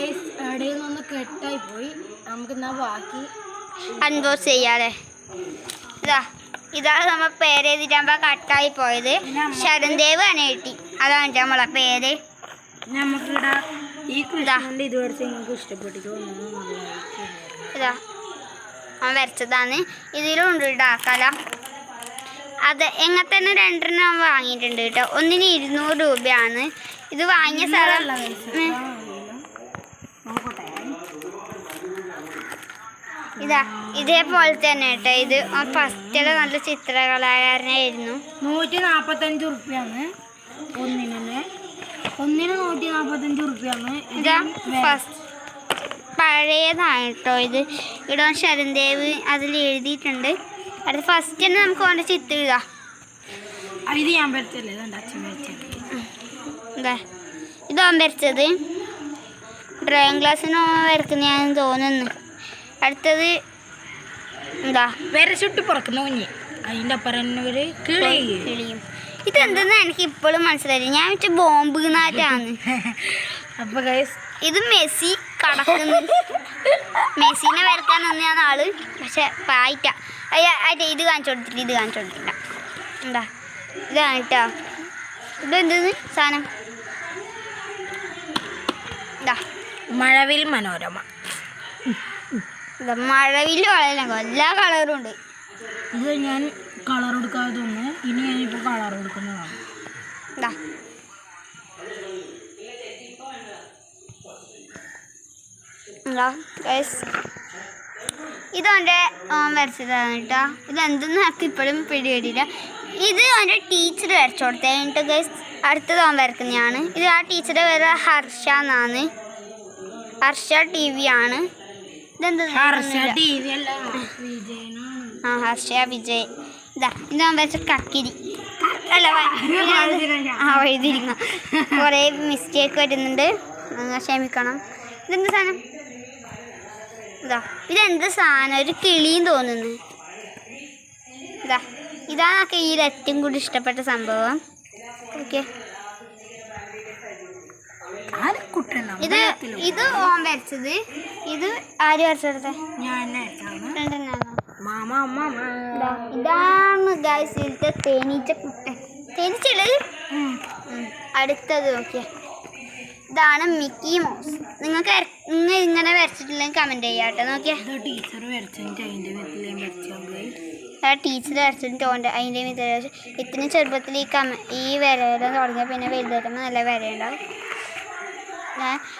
Guys ഇടയിൽ നിന്ന് കെട്ടായി പോയി നമുക്ക് എന്നാ ബാക്കി അൺബോക്സ് ചെയ്യാതെ ഇതാ ഇതാണ് നമ്മൾ പേര് എഴുതിട്ടാകുമ്പോൾ കട്ടായി പോയത് ശരൺദേവ് ആണ് കിട്ടി അതാണ് നമ്മളെ പേര്. നമുക്കിവിടെ ഈ കൃഷ്ണന്റെ ഇത് വരച്ച് നിങ്ങൾക്ക് ഇഷ്ടപ്പെട്ടിട്ട് തോന്നുന്നു ഇതാ അവൻ വരച്ചതാണ്. ഇതിലും ഉണ്ട് കേട്ടോ കല. അത് എങ്ങനെ തന്നെ രണ്ടെണ്ണം വാങ്ങിയിട്ടുണ്ട് കേട്ടോ. ഒന്നിന് ഇരുന്നൂറ് രൂപയാണ്. ഇത് വാങ്ങിയ സ്ഥലം ഇതാ ഇതേപോലെ തന്നെ കേട്ടോ. ഇത് ഫസ്റ്റിലെ നല്ല ചിത്രകലാകാരനായിരുന്നു. നൂറ്റി നാപ്പത്തഞ്ച് റുപ്യാണ് ഒന്നിനെ. ഒന്നിന് നൂറ്റി നാപ്പത്തഞ്ച് റുപ്യാണ് ഇതാ ഫസ്റ്റ് പഴയതാണ് കേട്ടോ ഇത്. ഇവിടെ ശരൺദേവ് അതിൽ എഴുതിയിട്ടുണ്ട്. അടുത്ത ഫസ്റ്റ് തന്നെ നമുക്ക് വേണ്ട ചിത്രം ഇതാ. ഇത് ഞാൻ വരച്ചല്ലേ ഇതാ അച്ഛൻ വരച്ചത്. ഡ്രോയിങ് ക്ലാസ്സിന് വരക്കുന്ന ഞാൻ തോന്നുന്നു. അടുത്തത് എന്താ? വരച്ചിട്ട് പുറക്കുന്ന കുഞ്ഞ്. അതിന്റെ അപ്പുറം ഒരു കിളി. കിളിയും. ഇതെന്തെന്ന് എനിക്ക് ഇപ്പോഴും മനസ്സിലായി ഞാൻ വെച്ച ബോംബ് നാറ്റാണ് അപ്പൊ ഇത് മെസ്സി കടക്കുന്നു. മെസ്സിനെ വരക്കാൻ തന്നെയാണ് ആൾ പക്ഷെ പായിട്ട അയ്യ ഇത് കാണിച്ചു കൊടുത്തില്ല ഇത് കാണിച്ചു കൊടുത്തില്ല എന്താ? ഇതാണ് കേട്ടോ ഇതെന്തെന്ന് സാധനം? ഇതാ മഴവിൽ മനോരമ. ഇതാ മഴവിൽ വളരെ എല്ലാ കളറും ഉണ്ട്. ഇത് ഞാൻ കളർ കൊടുക്കാതെ തോന്നുന്നു. ഇനി ഞാനിപ്പോൾ കളർ കൊടുക്കുന്നതാണ് ഇതാ. അവന്റെ ഓൻ വരച്ചതാണ് കേട്ടോ. ഇതെന്തെന്ന് എനിക്ക് ഇപ്പോഴും പിടികിട്ടില്ല ഇത് അവന്റെ ടീച്ചർ വരച്ചു കൊടുത്തേ. എന്നിട്ട് ഗൈസ് അടുത്തത് അവൻ വരക്കുന്നതാണ്. ഇത് ആ ടീച്ചറുടെ പേര് ഹർഷ എന്നാണ്. ഹർഷ ടി വി ആണ്. ആ ഹർഷ വിജയ് ഇതാ കക്കിരി. അല്ല ആ എഴുതിയിരിക്കണം കുറേ മിസ്റ്റേക്ക് വരുന്നുണ്ട്. ക്ഷമിക്കണം. ഇതെന്ത് സാധനം? ഇതാ ഇതെന്ത് സാധനം? ഒരു കിളിയും തോന്നുന്നു. ഇതാ ഇതാണ് ഈ ഏറ്റവും കൂടുതൽ ഇഷ്ടപ്പെട്ട സംഭവം. ഓക്കെ. ഇത് ഇത് ഓൻ വരച്ചത്. ഇത് ആര് വരച്ചെടുത്തേ? ഞാൻ മാമ അമ്മ ഇതാണ് തേനീച്ച കുട്ടൻ. തേനീച്ചയുള്ളത് അടുത്തത് നോക്കിയ. ഇതാണ് മിക്കി മോസ്. നിങ്ങൾക്ക് നിങ്ങൾ ഇങ്ങനെ വരച്ചിട്ടില്ലെങ്കിൽ കമന്റ് ചെയ്യാട്ടോ. നോക്കിയ. ടീച്ചർ വരച്ചെങ്കിൽ അതിന്റെ ആ ടീച്ചർ വരച്ചിട്ട് ഓന്റെ അതിന്റെ മിത്ര ഇത്രയും ചെറുപ്പത്തിൽ ഈ കമ ഈ വരയെല്ലാം തുടങ്ങിയ പിന്നെ വലുതായിട്ടുമ്പോൾ നല്ല വരയുണ്ടാവും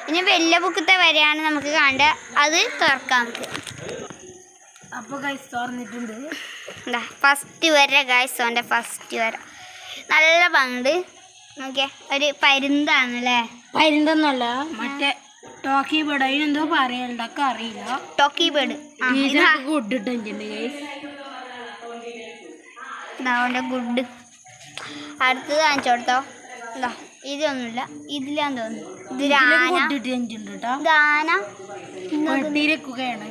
ഇനി വലിയ ബുക്കത്തെ വരെയാണ് നമുക്ക് കാണേണ്ട അത് തുറക്കാം നമുക്ക്. അപ്പോൾ തുറന്നിട്ടുണ്ട്. എന്താ ഫസ്റ്റ് വര ഗായ്സ് ഓന്റെ ഫസ്റ്റ് വര. നല്ല പണ്ട് നോക്കിയ ഒരു പരുന്താണ് അല്ലേ പരുന്തൊന്നുമല്ല. മറ്റേ ടോക്കി ബേഡ് അതിനെന്തോ പറയണ്ടൊക്കെ അറിയില്ല. ടോക്കി ബേർഡ് ഗുഡ് ഇതാ. ടീച്ചർക്ക് കൊണ്ടിട്ടുണ്ട് ഗൈസ് ഇതാ അവന്റെ ഗുഡ് അടുത്തത് കാണിച്ചോടത്തോ എന്താ ഇതൊന്നുമില്ല. ഇതിലാന്ന് തോന്നുന്നു. ഇത് വെട്ടിയിരിക്കുകയാണ്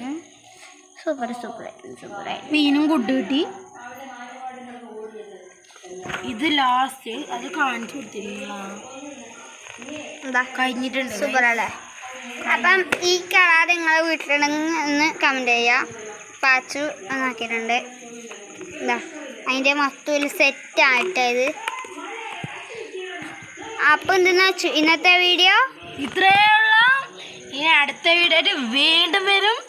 സൂപ്പർ സൂപ്പർ സൂപ്പർ മീനും കുട്ട് കിട്ടി. ഇത് ലാസ്റ്റ് അത് കാണിച്ചു കഴിഞ്ഞിട്ടുണ്ട്. സൂപ്പർ അല്ലേ അപ്പം ഈ കളർ നിങ്ങളെ വീട്ടിലുണ്ടെങ്കിൽ ഒന്ന് കമന്റ് ചെയ്യാം. പാച്ചു എന്നാക്കിയിട്ടുണ്ട് എന്താ അതിന്റെ മൊത്തം സെറ്റ് സെറ്റായിട്ടത് അപ്പം എന്തെന്ന് ഇന്നത്തെ വീഡിയോ? ഇത്രയേ ഉള്ളൂ. ഇനി അടുത്ത വീഡിയോ വീണ്ടും വരും.